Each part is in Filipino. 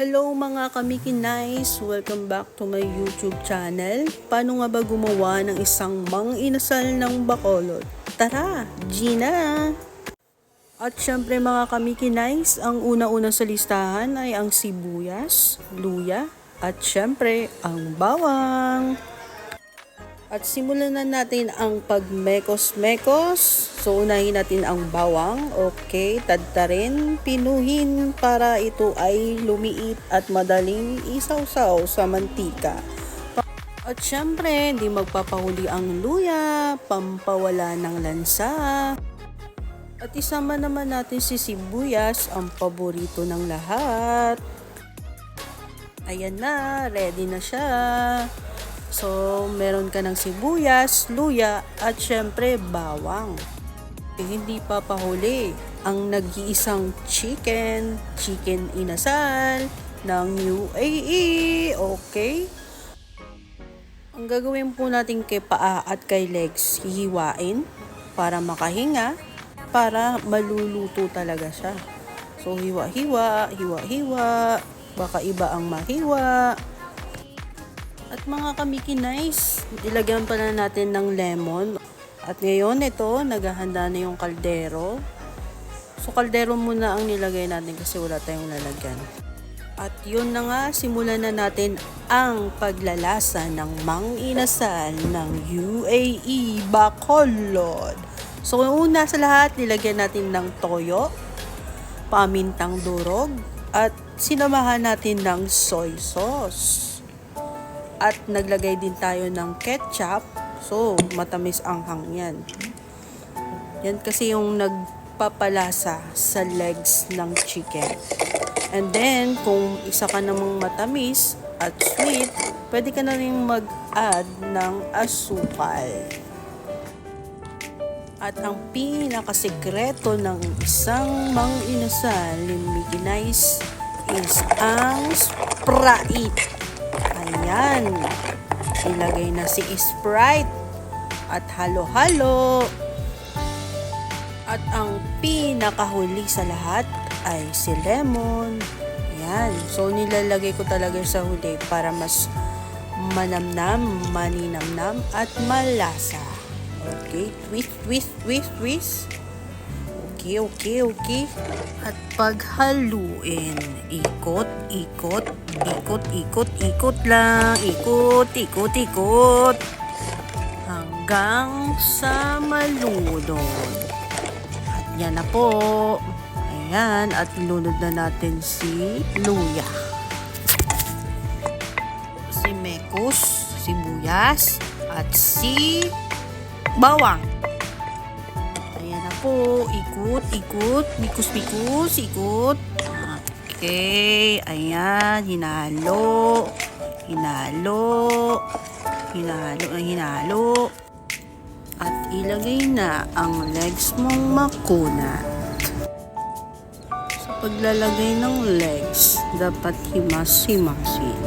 Hello mga kamikinais! Welcome back to my YouTube channel. Paano nga ba gumawa ng isang mang inasal ng bakolod? Tara, Gina! At syempre mga kamikinais, ang una-una sa listahan ay ang sibuyas, luya, at syempre ang bawang. At simulan na natin ang pagmekos-mekos. So, unahin natin ang bawang. Okay, tadtarin, pinuhin para ito ay lumiit at madaling isawsaw sa mantika. At syempre, hindi magpapahuli ang luya, pampawala ng lansa. At isama naman natin si sibuyas, ang paborito ng lahat. Ayan na, ready na siya. So, meron ka ng sibuyas, luya, at syempre bawang. Eh, hindi pa pahuli ang nag-iisang chicken, chicken inasal ng UAE, okay? Ang gagawin po natin kay paa at kay legs, hihiwain para makahinga, para maluluto talaga siya. So, hiwa-hiwa, hiwa-hiwa, baka iba ang mahiwa, at mga kamikinais, ilagyan pala natin ng lemon. At ngayon ito, naghahanda na yung kaldero. So kaldero muna ang nilagay natin kasi wala tayong lalagyan. At yun na nga, simulan na natin ang paglalasa ng mang inasal ng UAE Bacolod. So una sa lahat, nilagyan natin ng toyo, pamintang durog, at sinamahan natin ng soy sauce. At naglagay din tayo ng ketchup. So, matamis ang hang yan. Kasi yung nagpapalasa sa legs ng chicken. And then, kung isa ka namang matamis at sweet, pwede ka na rin mag-add ng asukal. At ang pinakasekreto ng isang mang inasal ni Mickey Nice is ang Sprite. Ayan. Ilagay na si Sprite. At halo-halo. At ang pinakahuli sa lahat ay si lemon. Ayan. So, nilalagay ko talaga sa huli para mas manamnam, maninamnam, at malasa. Okay. Twist, twist, twist, twist. Okay. At paghaluin, ikot, ikot, ikot, ikot, ikot lang, ikot, ikot, ikot. Hanggang sa malunod. At yan na po. Ayan, at lunod na natin si luya. Si mekos, sibuyas, at si bawang. Po. Ikot, ikot. Mikus, mikus. Ikot. Okay. Ayan. Hinalo. Hinalo. Hinalo na hinalo. At ilagay na ang legs mong makunat. Sa paglalagay ng legs, dapat himas-himasin.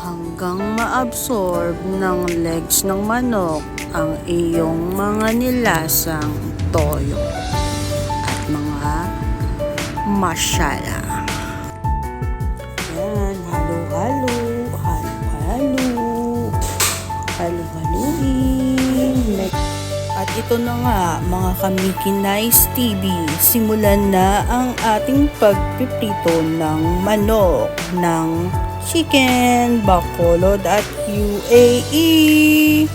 Hanggang ma-absorb ng legs ng manok ang iyong mga nilasang toyo at mga masyala. Yan, halo-halo, halo-halo, halo-haluin. At ito na nga, mga Kamiki Nice TV, simulan na ang ating pagpiprito ng manok, ng chicken, bacolod at UAE.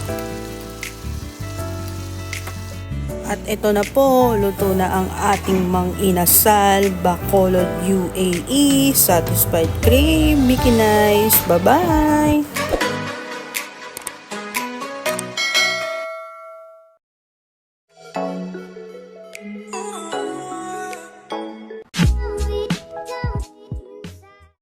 At ito na po, luto na ang ating mang inasal, Bacolod UAE, Satisfied Cream, Mickey Nice. Bye-bye!